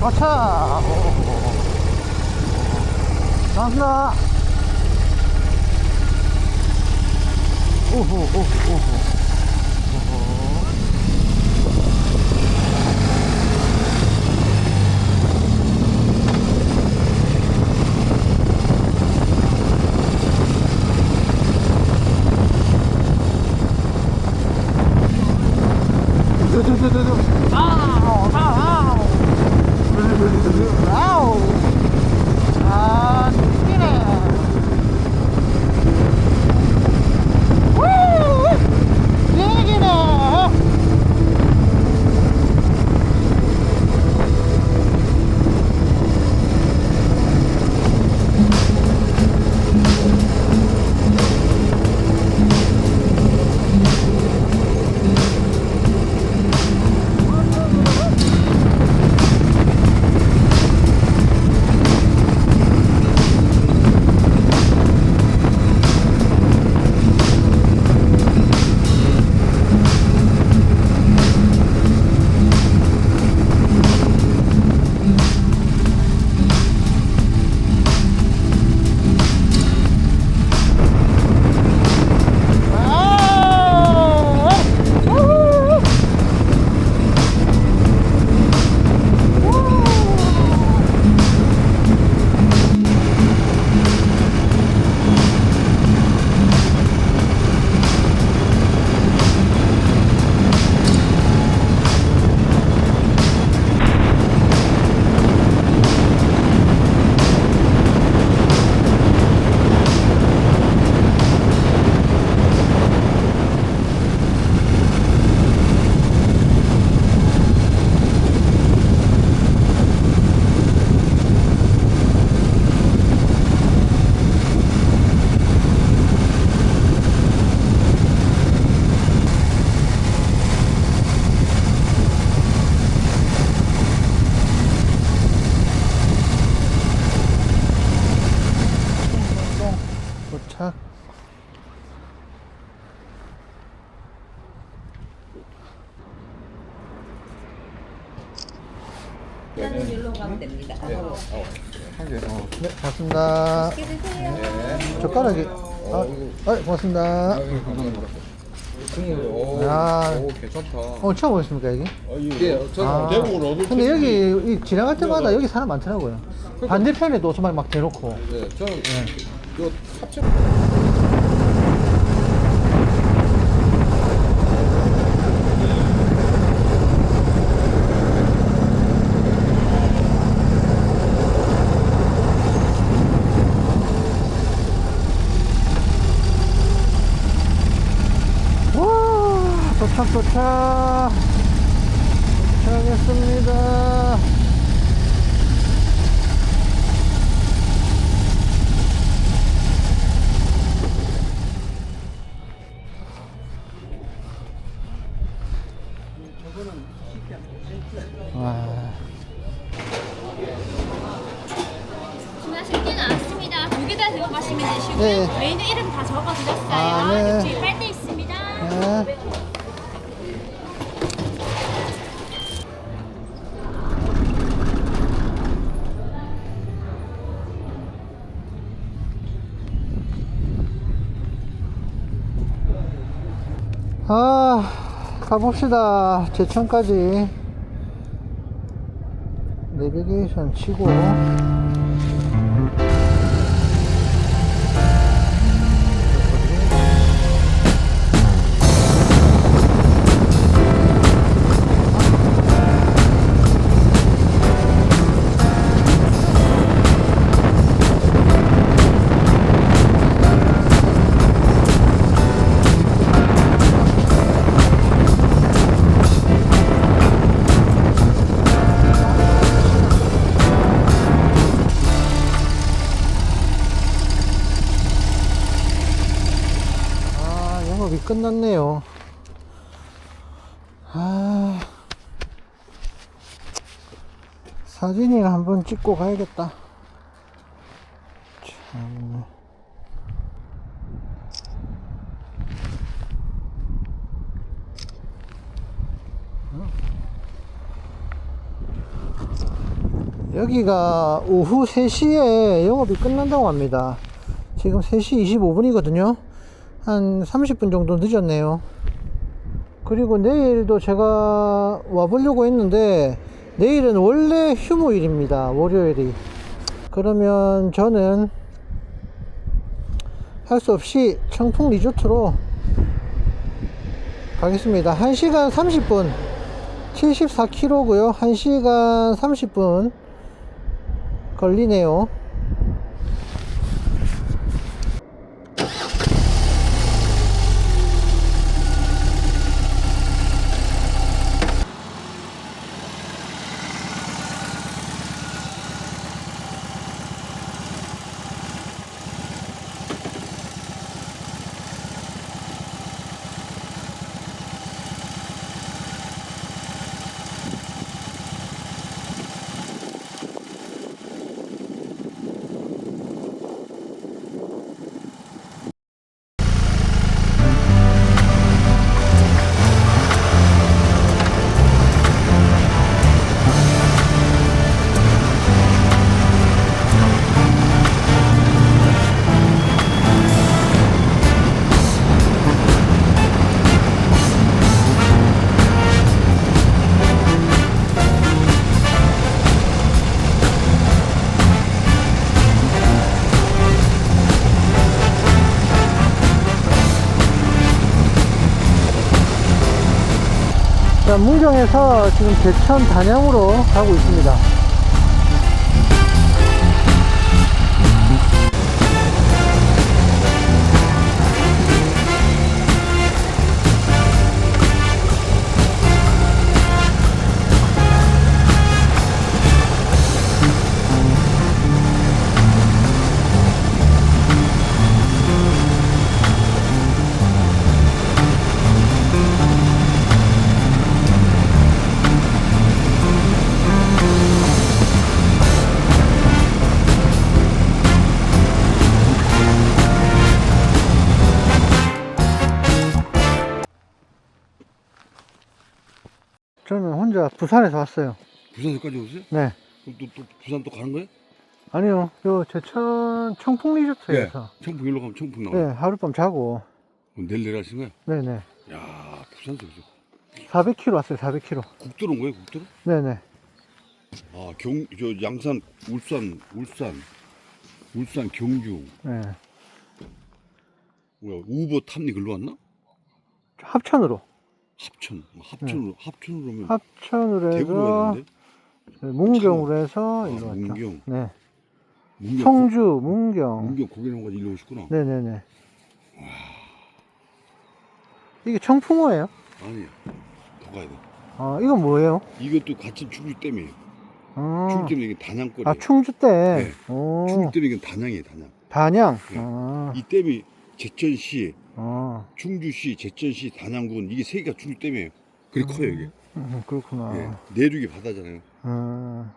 도착 반갑습니다. 오호 오호 오호. 아우 아 우 아우. 아 죽이네 가면 됩니다. 한 개. 어. 네 반갑습니다 맛있게 드세요. 젓가락이 아, 아 고맙습니다 아유, 감사합니다. 국물, 오, 야. 오, 괜찮다. 어 처음 오셨습니까 여기? 예, 저는 아, 대목을 얻을 근데 여기 이 지나갈 때마다 여기 사람 많더라고요 반대편에도 오토바이 막 대놓고 네, 저는 요 합체. 와 도 아, 가봅시다. 제천까지. 내비게이션 치고. 끝났네요. 아, 사진이나 한번 찍고 가야겠다. 참. 어? 여기가 오후 3시에 영업이 끝난다고 합니다. 지금 3시 25분이거든요. 한 30분 정도 늦었네요. 그리고 내일도 제가 와보려고 했는데, 내일은 원래 휴무일입니다. 월요일이. 그러면 저는 할 수 없이 청풍 리조트로 가겠습니다. 1시간 30분 74km고요. 1시간 30분 걸리네요. 자, 문경에서 지금 대천 단양으로 가고 있습니다. 저는 혼자 부산에서 왔어요. 부산에까지 오세요? 네. 그럼 또, 또 부산 또 가는 거예요? 아니요, 요 제천 청풍 리조트에서 청풍 일로 가면 청풍 네, 나와요. 하룻밤 자고, 그럼 내일 내려가시는 거야? 네네. 야 부산 쪽이죠. 400km 왔어요, 400km. 국도로 온 거예요, 국도로? 네네. 아, 경, 저 양산, 울산, 울산, 울산, 경주. 네. 뭐야, 우버 탐니 글로 왔나? 합천으로. 합천. 합천으로, 합천으로 오면 합천으로 대구로 해서, 왔는데? 네, 문경으로 해서 아, 일로 왔죠. 문경. 네. 문경. 청주, 문경. 문경 고개령까지 일로 오셨구나. 네네네. 이게 청풍호예요? 아니야. 더 가야 돼. 아, 이건 뭐예요? 이것도 같은 충주 댐이에요. 아, 충주 댐 이게 단양거리예요. 아 충주 때. 네. 오, 충주댐 이건 단양이에요, 단양. 단양. 네. 아, 이 댐이 제천시, 아, 충주시, 제천시, 단양군 이게 세 개가 충주댐이에요. 그리 커요 이게. 음, 그렇구나. 예. 내륙이 바다잖아요. 음,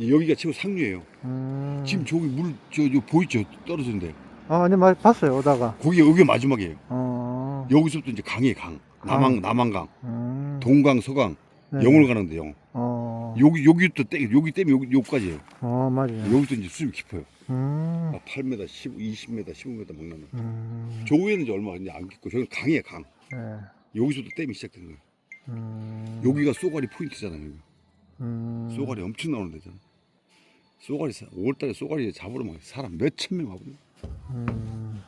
여기가 최고 상류예요. 음. 지금 저기 물저 저 보이죠? 떨어진데. 아, 네, 맞, 봤어요, 오다가. 거기가 여기 마지막이에요. 어, 여기서부터 이제 강이에요, 강. 남한 남한강, 음, 동강, 서강, 네. 영월 가는데 영. 어, 여기 여기 또 떼, 여기 댐이 여기 여기까지예요. 어, 맞아요. 여기서 이제 수심이 깊어요. 음, 아, 8m, 10, 20m, 15m 막 나면. 음, 저 위에는 이제 얼마 이제 안 깊고 저기 강이에요, 강. 네, 여기서도 댐이 시작된 거예요. 음, 여기가 쏘가리 포인트잖아요. 여기. 음, 쏘가리 엄청 나오는 데잖아. 쏘가리 5월달에 쏘가리 잡으러 막 사람 몇 천 명 와보네. 음,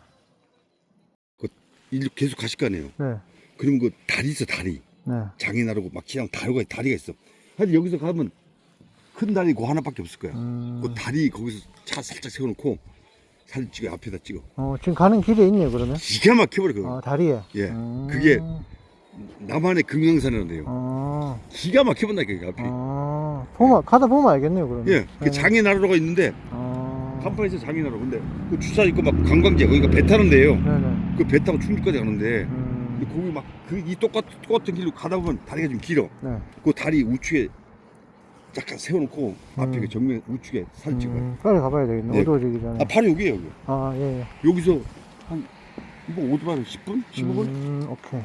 일 계속 가실 거 아니에요. 네, 그러면 그 다리 있어 다리. 네, 장애나루고 막 그냥 다리가 다리가 있어. 하여튼 여기서 가면 큰 다리 그 하나밖에 없을 거야. 음, 그 다리 거기서 차 살짝 세워놓고 사진 찍어 앞에다 찍어. 어, 지금 가는 길에 있네요, 그러면. 기가 막혀버려 그거. 어, 다리에. 예. 음, 그게 남한의 금강산이라는 데요. 어, 기가 막혀본다 그 앞이. 어, 보면, 가다 보면 알겠네요, 그러면. 예. 그 장애나루가 있는데 어, 간판에서 장애나루. 근데 그 주차 있고 막 관광지야. 거기가 배 타는 데요. 네네. 그배 타고 충주까지 가는데 음, 근데 거기 막그이 똑같 똑같은 길로 가다 보면 다리가 좀 길어. 네. 그 다리 우측에 잠깐 세워놓고 앞에 음. 그 정면 우측에 사진 찍어요. 음, 빨리 가봐야 되겠네. 네. 어두워지기 전에. 아 바로 여기에요 여기. 아, 예, 예. 여기서 한 이거 오토바이 10분? 15분? 음, 오케이.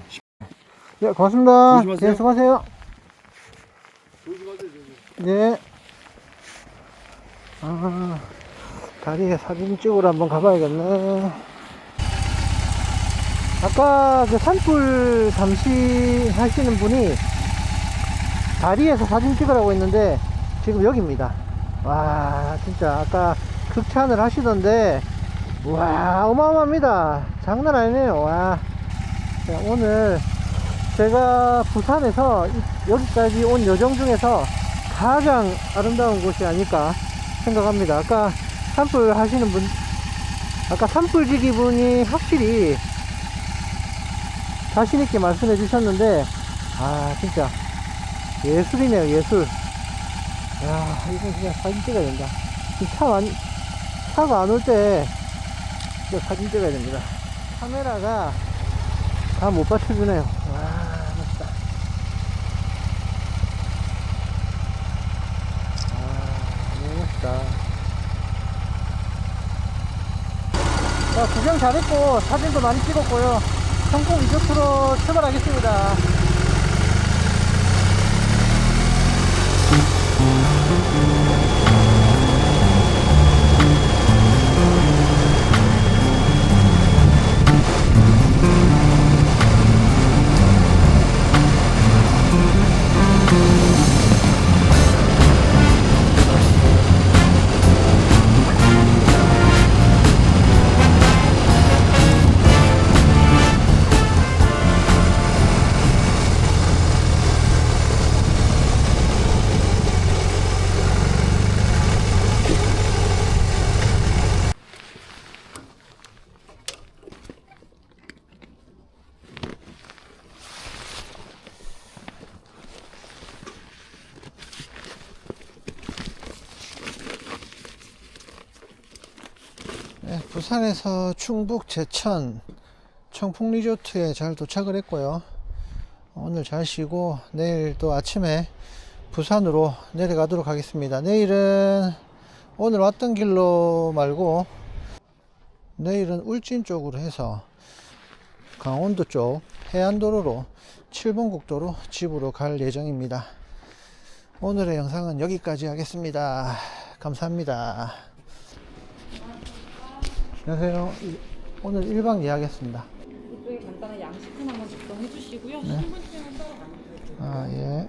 네, 고맙습니다. 조심하세요. 네, 수고하세요. 조심하세요. 네. 아, 다리에 사진 찍으러 한번 가봐야겠네. 아까 그 산불 잠시 하시는 분이 다리에서 사진 찍으라고 했는데 지금 여기입니다. 와, 진짜 아까 극찬을 하시던데, 와, 어마어마합니다. 장난 아니네요. 와. 자, 오늘 제가 부산에서 이- 여기까지 온 여정 중에서 가장 아름다운 곳이 아닐까 생각합니다. 아까 산불 하시는 분, 아까 산불지기 분이 확실히 자신있게 말씀해 주셨는데, 아, 진짜 예술이네요, 예술. 야, 이거 그냥 사진 찍어야 된다. 이차 안, 차가 안 올 때, 이거 사진 찍어야 됩니다. 카메라가 다 못 받쳐주네요. 와, 멋있다. 아, 너무 멋있다. 자, 구경 잘했고, 사진도 많이 찍었고요. 성공 리조트로 출발하겠습니다. 부산에서 충북 제천 청풍 리조트에 잘 도착을 했고요. 오늘 잘 쉬고 내일 또 아침에 부산으로 내려가도록 하겠습니다. 내일은 오늘 왔던 길로 말고 내일은 울진 쪽으로 해서 강원도 쪽 해안도로로 7번 국도로 집으로 갈 예정입니다. 오늘의 영상은 여기까지 하겠습니다. 감사합니다. 안녕하세요. 이- 오늘 1박 예약했습니다. 이쪽에 간단한 양식품 한번 작성해 주시고요. 신분증은 따로 가면 돼요. 아, 예.